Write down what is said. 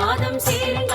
மாதம் சேர்ந்து